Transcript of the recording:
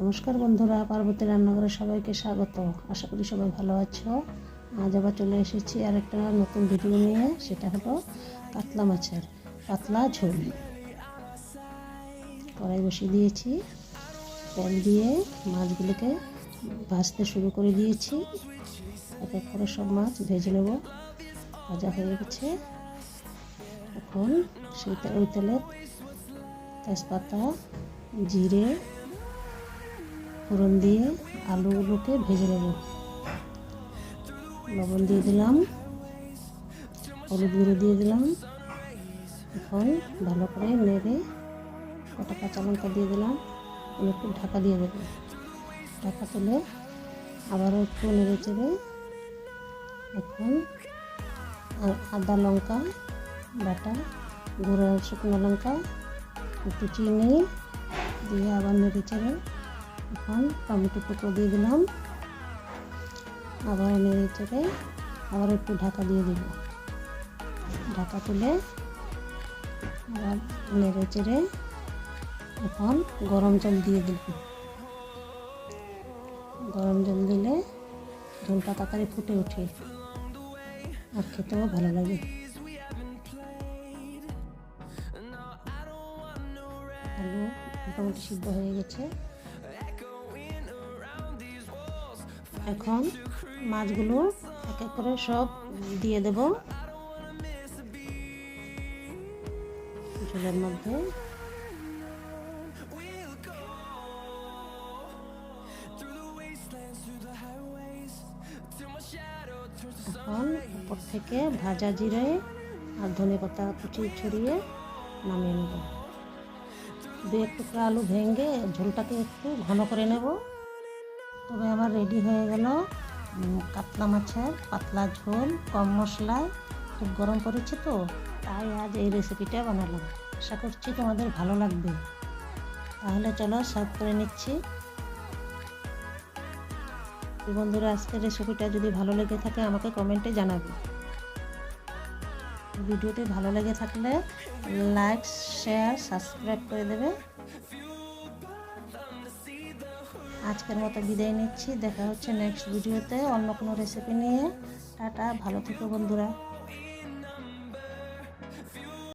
নমস্কার বন্ধুরা, পার্বতী রান্নাঘরে সবাইকে স্বাগত। আশা করি সবাই ভালো আছো। আজ আবার চলে এসেছি আর একটা নতুন ভিডিও নিয়ে, সেটা হলো কাতলা মাছের, পাতলা ঝোল। কড়াই বসিয়ে দিয়েছি। তেল দিয়ে মাছগুলোকে ভাজতে শুরু করে দিয়েছি। এক এক করে সব মাছ ভেজে নেব। ভাজা হয়ে গেছে। এখন সেই ওই তেলে তেজপাতা, জিরে ফোড়ন দিয়ে আলুগুলোকে ভেজে নেব। লবণ দিয়ে দিলাম, হলুদ গুঁড়ো দিয়ে দিলাম। এখন ভালো করে নেড়ে কটা কাঁচা লঙ্কা দিয়ে দিলাম, আমি একটু ঢাকা দিয়ে দেবো। ঢাকা তুলে আবারও একটু নেড়ে চেড়ে এখন আদা লঙ্কা, বাটা, গুঁড়ো শুকনো লঙ্কা, একটু চিনি দিয়ে আবার নেড়ে চেড়ে এখন টমেটো টুকরো দিয়ে দিলাম। আবার নেড়ে আবার একটু ঢাকা দিয়ে দিব। ঢাকা তুলে আবার নেড়ে চেড়ে এখন গরম জল দিয়ে দিব। গরম জল দিলে ঝোলটা তাড়াতাড়ি ফুটে ওঠে আর খেতেও ভালো লাগে। আলু মোটামুটি সিদ্ধ হয়ে গেছে। এখন মাছগুলো এক এক করে সব দিয়ে দেব। ঝোলের মধ্যে। এখন উপর থেকে ভাজা জিরে আর ধনে পাতা কুচি ছড়িয়ে নামিয়ে নেব। দু এক টুকরা আলু ভেঙে ঝোলটাকে একটু ঘন করে নেব। তবে আমার রেডি হয়ে গেল কাতলা মাছের পাতলা ঝোল, কম মশলায়, খুব গরম করেছে তো, তাই আজ এই রেসিপিটা বানালাম। আশা করছি তোমাদের ভালো লাগবে। তাহলে চলো সার্ভ করে নিচ্ছি। বন্ধুরা, আজকের রেসিপিটা যদি ভালো লেগে থাকে, আমাকে কমেন্টে জানাবে। ভিডিওটি ভালো লেগে থাকলে লাইক শেয়ার সাবস্ক্রাইব করে দেবে। আজকের মতো বিদায় নিচ্ছি। দেখা হচ্ছে নেক্সট ভিডিওতে অন্য কোনো রেসিপি নিয়ে। টাটা, ভালো থেকো বন্ধুরা।